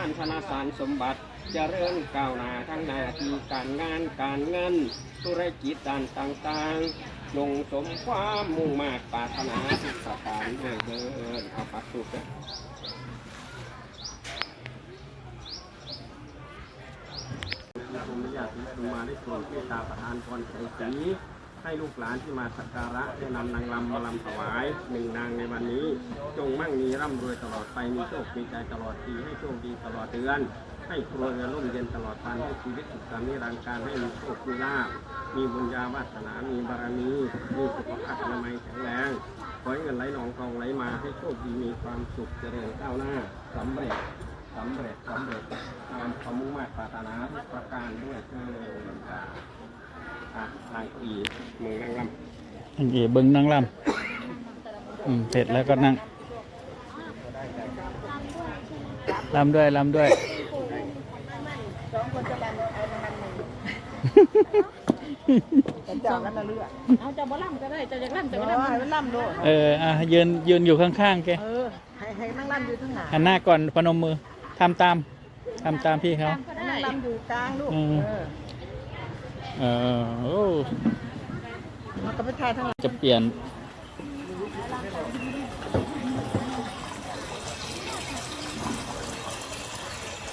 านธนาสารสมบัติจเจริญก้าวหน้าทั้งหน้าที่การงานการเงิน ธุรกิจด้านต่างๆ ลงสมความมุ่งมา่ปรารถนาทุกประการด้วยเดินเอาปักสุกนผมไม่อยากที่จะมาได้ส่วนเมตตาประทานพรใจสี ให้ลูกหลานที่มาสักการะได้นำนางรำมาลำถวายหนึ่งนางในวันนี้ จงมั่งมีร่ำรวยตลอดไปมีโชคมีใจตลอดปีให้โชคดีตลอดเดือน ให้ครัวเรือนร่มเย็นตลอดวันให้ชีวิตสุขสันต์นิรันดร์การให้มีโชคมีลาภมีบุญญาวาสนามีบารมีมีสุขภาพอนามัยแข็งแรงขอให้เงินไหลนองทองไหลมาให้โชคดีมีความสุขเจริญก้าวหน้าสำเร็จสำเร็จสำเร็จตามความมุ่งมั่นปรารถนาประการด้วยเถิดอะอะนาง อีเมืองนางลำอันนี้เบิ้งนั่งลำอืมเสร็จแล้วก็นั่งลำด้วยลำด้วยสองคนจะดันเอาน้ำมันหนึ่งแต่เจ้ากันนะเลือกเอาเจะบ่ลำก็ได้เจะอยากลำจะเดี๋ยวบ่ลำให้มันลำโดเอออะยืนยืนอยู่ข้างๆแกเออให้ให้นั่งลำอยู่ทั้งหน้าหันหน้าก่อนพนมมือทำตามทำตามพี่เขานั่งลำอยู่กลางลูก เออโอ้มันก็ไปทายทั้งหลังจะเปลี่ยน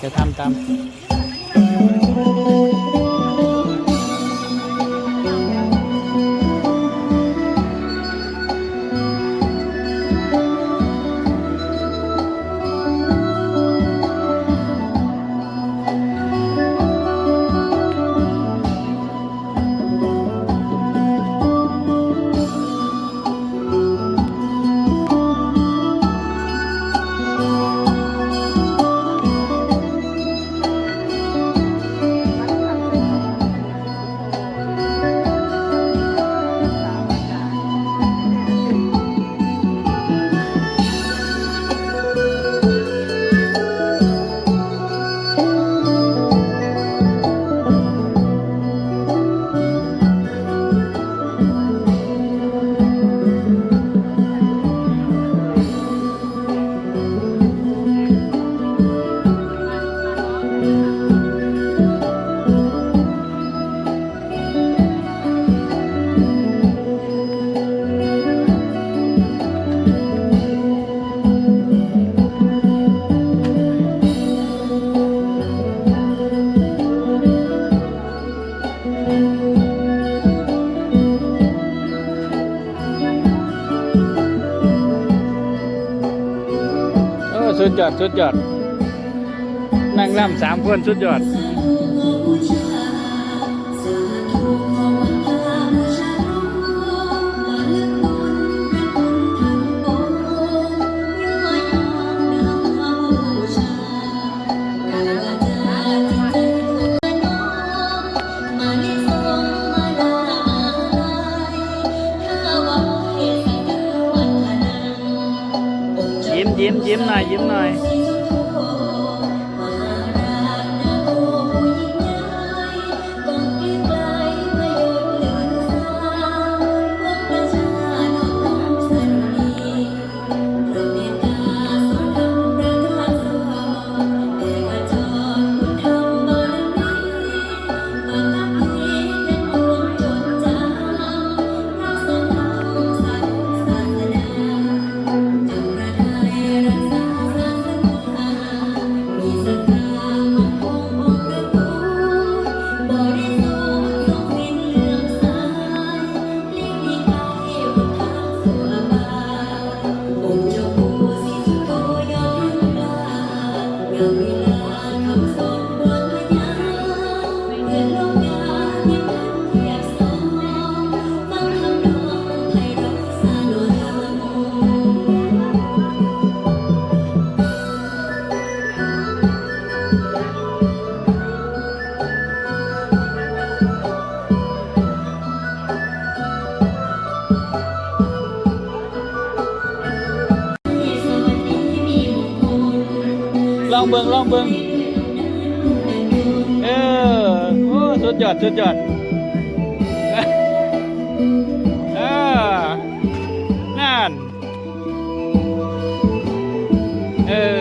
จะทำตาม สุดยอด สุดยอด นั่งล่ำสามคนสุดยอด ยิ้มยิ้มหน่อยยิ้มหน่อย เบิงลองเบิงเออโอ้สุดยอดสุดยอดเออนั่นเออ